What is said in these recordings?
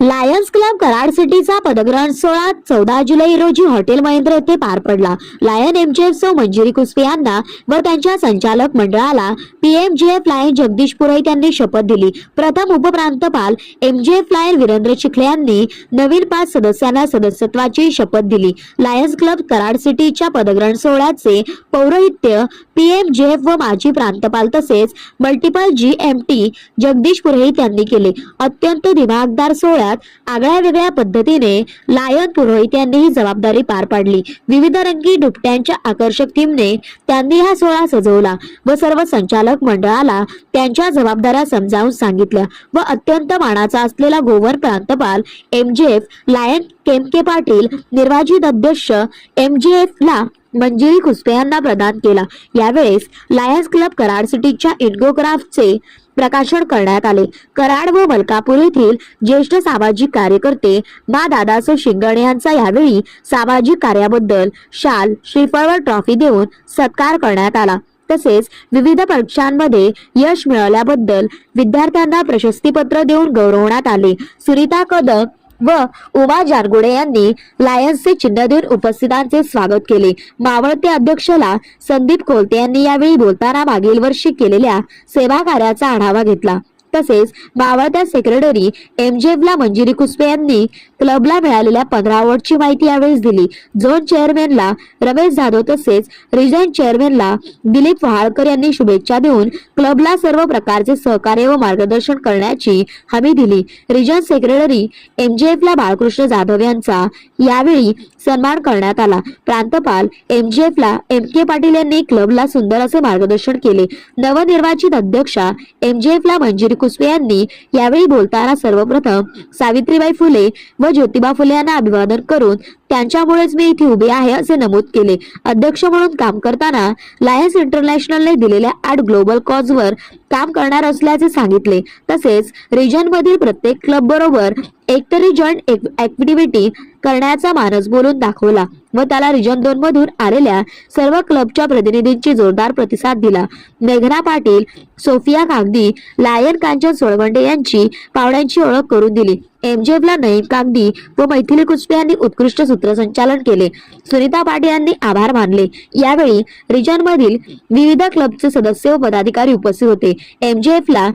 Lions club Karad सिटीचा पदग्रहण सोहळा चौदा जुलै रोजी हॉटेल महेंद्र येथे पार पडला. लायन एमजीएफ मंजिरी कुसबे यांना व त्यांच्या संचालक मंडळाला पीएमजीएफ लायन जगदीश पुरोहित यांनी शपथ दिली. प्रथम उपप्रांतपाल एमजीएफ लायन वीरेंद्र चिखले यांनी नवीन पाच सदस्यांना सदस्यत्वाची शपथ दिली. लायन्स क्लब कराड सिटीच्या पदग्रहण सोहळ्याचे पौरोहित्य पीएमजीएफ व माजी प्रांतपाल तसेच multiple G M T Jagdish Purohit यांनी केले. अत्यंत दिमागदार सोहळ्यात आगळ्या वेगळ्या पद्धतीने लायन पुरोहित यांनी ही जबाबदारी पार पाडली. विविध रंगी दुपट्यांच्या आकर्षक थीमने त्यांनी हा सोहळा सजवला व सर्व संचालक मंडळाला त्यांच्या जबाबदाऱ्या समजावून सांगितल्या व अत्यंत मानाचा असलेला गोवन प्रांतपाल एमजीएफ लायन केमके पाटील निर्वाचित अध्यक्ष एमजीएफ ला मंजिरी खुसपे यांना प्रदान केला. यावेळेस लायन्स क्लब कराड सिटीच्या इंडोग्राफचे प्रकाशन करण्यात आले. कराड व मलकापूर येथील ज्येष्ठ सामाजिक कार्यकर्ते मा दादासो शिंगणे यांचा यावेळी सामाजिक कार्याबद्दल शाल श्रीफळ व ट्रॉफी देऊन सत्कार करण्यात आला. तसेच विविध परीक्षांमध्ये यश मिळवल्याबद्दल विद्यार्थ्यांना प्रशस्तीपत्र देऊन गौरवण्यात आले. सुनीता कदम व उमा जानगुडे यांनी लायन्सचे चिन्ह देऊन उपस्थितांचे स्वागत केले. मावळते अध्यक्षला संदीप कोलते यांनी यावेळी बोलताना मागील वर्षी केलेल्या सेवा कार्याचा आढावा घेतला. तसेच मावळत्या सेक्रेटरी एमजेफला मंजिरी कुसपे यांनी क्लबला मिळालेल्या पंधरा अवॉर्डची माहिती यावेळी दिली. झोन चेअरमॅनला रमेश जाधव तसेच रिजन चेअरमॅनला दिलीप वहाळकर यांनी शुभेच्छा देऊन क्लबला सर्व प्रकारचे सहकार्य व मार्गदर्शन करण्याची हमी दिली. रिजन सेक्रेटरी एमजीएफला बाळकृष्ण जाधव यांचा यावेळी सन्मान करण्यात आला. प्रांतपाल एमजीएफला एम के पाटील यांनी क्लबला सुंदर असे मार्गदर्शन केले. नवनिर्वाचित अध्यक्षा एमजीएफला मंजिरी कुसवे यांनी यावेळी बोलताना सर्वप्रथम सावित्रीबाई फुले व ज्योतिबा फुले यांना अभिवादन करून त्यांच्यामुळेच मी इथे उभी आहे असे नमूद केले. अध्यक्ष म्हणून काम करताना लायन्स इंटरनॅशनलने दिलेल्या आठ ग्लोबल कॉजवर काम करणार असल्याचे सांगितले. तसेच रिजनमधील प्रत्येक क्लब बरोबर एकतरी जॉईंट ॲक्टिव्हिटी करण्याचा मानस बोलून दाखवला. व त्याला रिजन दोन मधून आलेल्या सर्व क्लबच्या प्रतिनिधींची जोरदार प्रतिसाद दिला. मेघना पाटील सोफिया कागदी लायन कांचन सोळवंडे यांची पाहुण्यांची ओळख करून दिली. एमजेफला नईम कागदी व मैथिली कुचपे यांनी उत्कृष्ट सूत्रसंचालन केले. सुनीता पाटील यांनी आभार मानले. यावेळी रिजन मधील विविध क्लबचे सदस्य व पदाधिकारी उपस्थित होते. एमजेएफला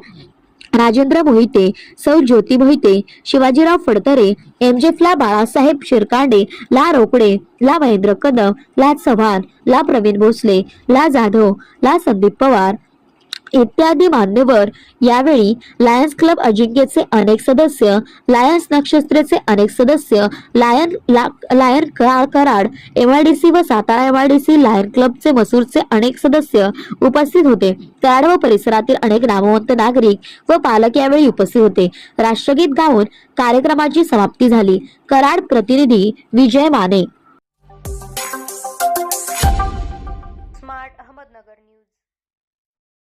राजेंद्र मोहिते सौ ज्योती मोहिते शिवाजीराव फडतरे एमजेफला बाळासाहेब शिरकांडे ला रोकडे ला महेंद्र कदम ला चव्हाण ला प्रवीण भोसले ला जाधव ला संदीप पवार इत्यादी मान्यवर यावेळी लायन्स क्लब अजिंक्यचे अनेक सदस्य लायन्स नक्षत्रेचे अनेक सदस्य लायन ला- लायन करा- कराड एमआयडीसी व सातारा एमआयडीसी लायन क्लबचे मसूरचे अनेक सदस्य उपस्थित होते. कराड व परिसरातील अनेक नामवंत नागरिक व पालक यावेळी उपस्थित होते. राष्ट्रगीत गाऊन कार्यक्रमाची समाप्ती झाली. कराड प्रतिनिधी विजय माने.